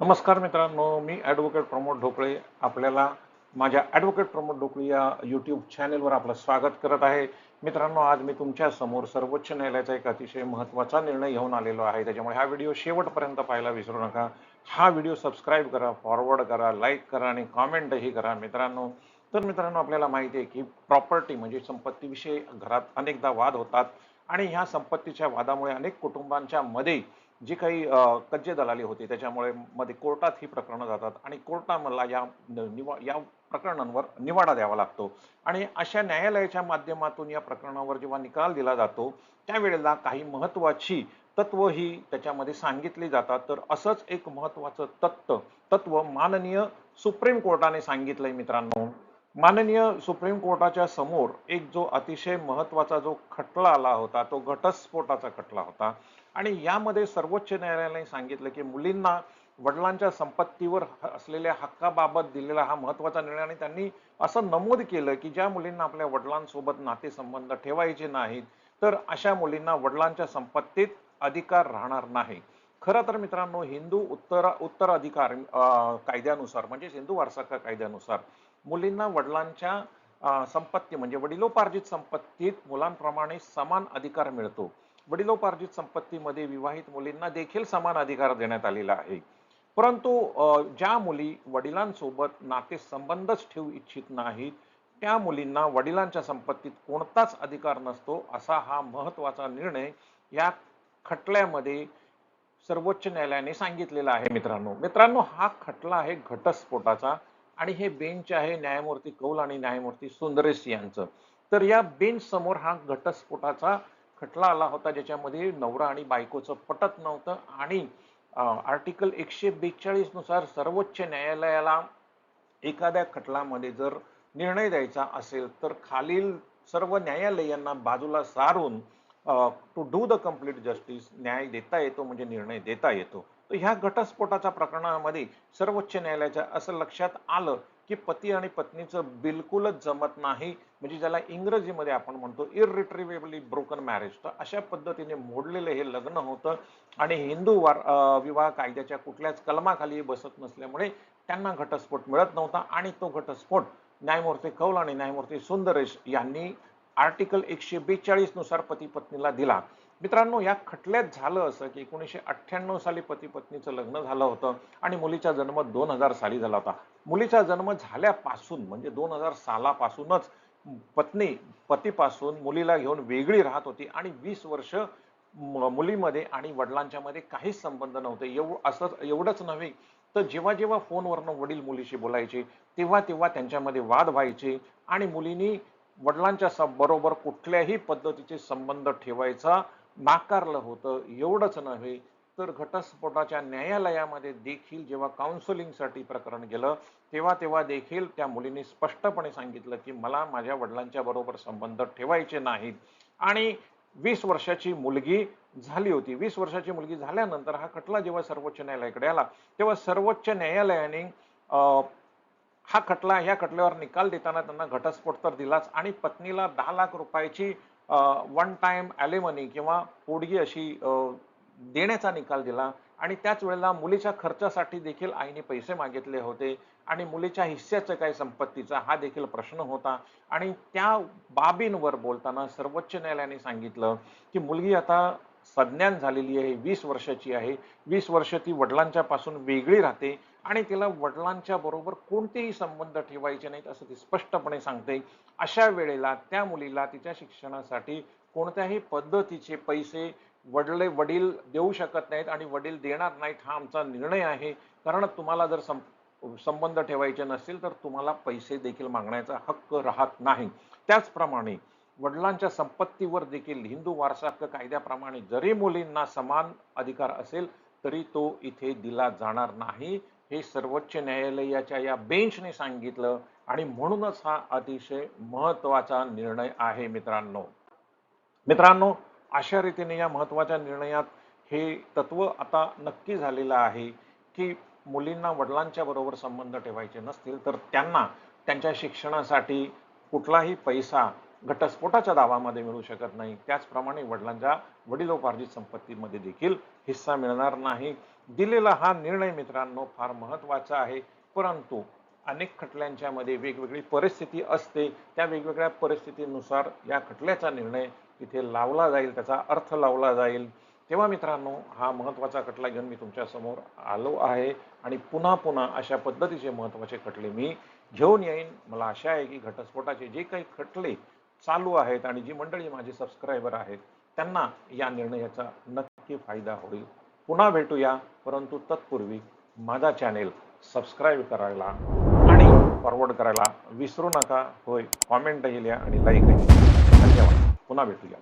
नमस्कार मित्रांनो मी ॲडव्होकेट प्रमोद ढोकळे. आपल्याला माझ्या ॲडव्होकेट प्रमोद ढोकळे या यूट्यूब चॅनेलवर आपलं स्वागत करत आहे. मित्रांनो आज मी तुमच्यासमोर सर्वोच्च न्यायालयाचा एक अतिशय महत्त्वाचा निर्णय घेऊन आलेलो आहे. त्याच्यामुळे हा व्हिडिओ शेवटपर्यंत पाहायला विसरू नका. हा व्हिडिओ सबस्क्राईब करा फॉरवर्ड करा लाईक करा आणि कॉमेंटही करा मित्रांनो. तर मित्रांनो आपल्याला माहिती आहे की प्रॉपर्टी म्हणजे संपत्तीविषयी घरात अनेकदा वाद होतात. आणि ह्या संपत्तीच्या वादामुळे अनेक कुटुंबांच्या मध्ये जी काही कच्चे दलाली होती त्याच्यामुळे मध्ये कोर्टात ही प्रकरणं जातात आणि कोर्टामधला या निवा या प्रकरणांवर निवाडा द्यावा लागतो. आणि अशा न्यायालयाच्या माध्यमातून या प्रकरणावर जेव्हा निकाल दिला जातो त्यावेळेला काही महत्वाची तत्व ही त्याच्यामध्ये सांगितली जातात. तर असंच एक महत्वाचं तत्व तत्व माननीय सुप्रीम कोर्टाने सांगितलंय मित्रांनो. माननीय सुप्रीम कोर्टाच्या समोर एक जो अतिशय महत्त्वाचा जो खटला आला होता तो घटस्फोटाचा खटला होता. आणि यामध्ये सर्वोच्च न्यायालयाने सांगितलं की मुलींना वडिलांच्या संपत्तीवर असलेल्या हक्काबाबत दिलेला हा महत्त्वाचा निर्णय आणि त्यांनी असं नमूद केलं की ज्या मुलींना आपल्या वडिलांसोबत नातेसंबंध ठेवायचे नाहीत तर अशा मुलींना वडिलांच्या संपत्तीत अधिकार राहणार नाही. खरं तर मित्रांनो हिंदू उत्तर उत्तराधिकार अधिकार कायद्यानुसार म्हणजे हिंदू वारसा कायद्यानुसार मुलींना वडिलांच्या संपत्ती म्हणजे वडिलोपार्जित संपत्तीत मुलांप्रमाणे समान अधिकार मिळतो. वडिलोपार्जित संपत्तीमध्ये विवाहित मुलींना देखील समान अधिकार देण्यात आलेला आहे. परंतु ज्या मुली वडिलांसोबत नातेसंबंधच ठेवू इच्छित नाहीत त्या मुलींना वडिलांच्या संपत्तीत कोणताच अधिकार नसतो असा हा महत्त्वाचा निर्णय या खटल्यामध्ये सर्वोच्च न्यायालयाने सांगितलेला आहे मित्रांनो. मित्रांनो हा खटला आहे घटस्फोटाचा आणि हे बेंच आहे न्यायमूर्ती कौल आणि न्यायमूर्ती सुंदरेश यांचं. तर या बेंच समोर हा घटस्फोटाचा खटला आला होता ज्याच्यामध्ये नवरा आणि बायकोचं पटत नव्हतं आणि आर्टिकल एकशे बेचाळीसनुसार सर्वोच्च न्यायालयाला एखाद्या खटलामध्ये जर निर्णय द्यायचा असेल तर खालील सर्व न्यायालयांना बाजूला सारून to do the complete justice न्याय देता येतो म्हणजे निर्णय देता येतो. तर ह्या घटस्फोटाच्या प्रकरणामध्ये सर्वोच्च न्यायालयाच्या असं लक्षात आलं की पती आणि पत्नीचं बिलकुलच जमत नाही. म्हणजे ज्याला इंग्रजीमध्ये आपण म्हणतो इरिट्रिवेबली ब्रोकन मॅरेज तर अशा पद्धतीने मोडलेलं हे लग्न होतं. आणि हिंदू वार विवाह कायद्याच्या कुठल्याच कलमाखाली बसत नसल्यामुळे त्यांना घटस्फोट मिळत नव्हता. आणि तो घटस्फोट न्यायमूर्ती कौल आणि न्यायमूर्ती सुंदरेश यांनी आर्टिकल एकशे बेचाळीसनुसार पती पत्नीला दिला. मित्रांनो या खटल्यात झालं असं की एकोणीसशे अठ्ठ्याण्णव साली पती पत्नीचं लग्न झालं होतं आणि मुलीचा जन्म दोन हजार साली झाला होता. मुलीचा जन्म झाल्यापासून म्हणजे दोन हजार सालापासूनच पत्नी पतीपासून मुलीला घेऊन वेगळी राहत होती आणि वीस वर्ष मुलीमध्ये आणि वडिलांच्या मध्ये काहीच संबंध नव्हते. एव असं एवढंच नव्हे. तर जेव्हा जेव्हा फोनवरनं वडील मुलीशी बोलायचे तेव्हा तेव्हा त्यांच्यामध्ये वाद व्हायचे आणि मुलीनी वडिलांच्या बरोबर कुठल्याही पद्धतीचे संबंध ठेवायचा नाकारलं होतं एवढंच नव्हे तर घटस्फोटाच्या न्यायालयामध्ये देखील जेव्हा काउन्सिलिंगसाठी प्रकरण गेलं तेव्हा तेव्हा देखील त्या मुलीने स्पष्टपणे सांगितलं की मला माझ्या वडिलांच्या बरोबर संबंध ठेवायचे नाहीत. आणि वीस वर्षाची मुलगी झाली होती. वीस वर्षाची मुलगी झाल्यानंतर हा खटला जेव्हा सर्वोच्च न्यायालयाकडे आला तेव्हा सर्वोच्च न्यायालयाने हा खटला या खटल्यावर निकाल देताना त्यांना घटस्फोट तर दिलाच. आणि पत्नीला दहा लाख रुपयाची वन टाइम ॲलेमनी किंवा पोडगी अशी देण्याचा निकाल दिला. आणि त्याच वेळेला मुलीच्या खर्चासाठी देखील आईने पैसे मागितले होते. आणि मुलीच्या हिस्स्याचं काय संपत्तीचा हा देखील प्रश्न होता. आणि त्या बाबींवर बोलताना सर्वोच्च न्यायालयाने सांगितलं की मुलगी आता सज्ञान झालेली आहे वीस वर्षाची आहे. वीस वर्ष ती वडिलांच्या पासून वेगळी राहते. आणि तिला वडिलांच्या बरोबर कोणतेही संबंध ठेवायचे नाहीत असं ती स्पष्टपणे सांगते. अशा वेळेला त्या मुलीला तिच्या शिक्षणासाठी कोणत्याही पद्धतीचे पैसे वडले वडील देऊ शकत नाहीत आणि वडील देणार नाहीत हा आमचा निर्णय आहे. कारण तुम्हाला जर सं संबंध ठेवायचे नसतील तर तुम्हाला पैसे देखील मागण्याचा हक्क राहत नाही. त्याचप्रमाणे वडिलांच्या संपत्तीवर देखील हिंदू वारसा हक्क कायद्याप्रमाणे जरी मुलींना समान अधिकार असेल तरी तो इथे दिला जाणार नाही. हे सर्वोच्च न्यायालयाच्या या बेंचने सांगितलं आणि म्हणूनच हा अतिशय महत्त्वाचा निर्णय आहे मित्रांनो. मित्रांनो अशा रीतीने या महत्त्वाच्या निर्णयात हे तत्व आता नक्की झालेलं आहे की मुलींना वडिलांच्या बरोबर संबंध ठेवायचे नसतील तर त्यांना त्यांच्या शिक्षणासाठी कुठलाही पैसा घटस्फोटाच्या दावामध्ये मिळू शकत नाही. त्याचप्रमाणे वडिलांच्या वडिलोपार्जित संपत्तीमध्ये देखील हिस्सा मिळणार नाही. दिलेला हा निर्णय मित्रांनो फार महत्त्वाचा आहे. परंतु अनेक खटल्यांच्या मध्ये वेगवेगळी परिस्थिती असते. त्या वेगवेगळ्या परिस्थितीनुसार या खटल्याचा निर्णय तिथे लावला जाईल त्याचा अर्थ लावला जाईल. तेव्हा मित्रांनो हा महत्त्वाचा खटला घेऊन मी तुमच्यासमोर आलो आहे आणि पुन्हा पुन्हा अशा पद्धतीचे महत्त्वाचे खटले मी घेऊन येईन. मला आशा आहे की घटस्फोटाचे जे काही खटले चालू आहेत आणि जी मंडळी माझे सबस्क्रायबर आहेत त्यांना या निर्णयाचा नक्की फायदा होईल. पुन्हा भेटूया परंतु तत्पूर्वी माझा चॅनेल सबस्क्राईब करायला आणि फॉरवर्ड करायला विसरू नका. होय कॉमेंटही लिहा आणि लाईकही धन्यवाद. पुन्हा भेटूया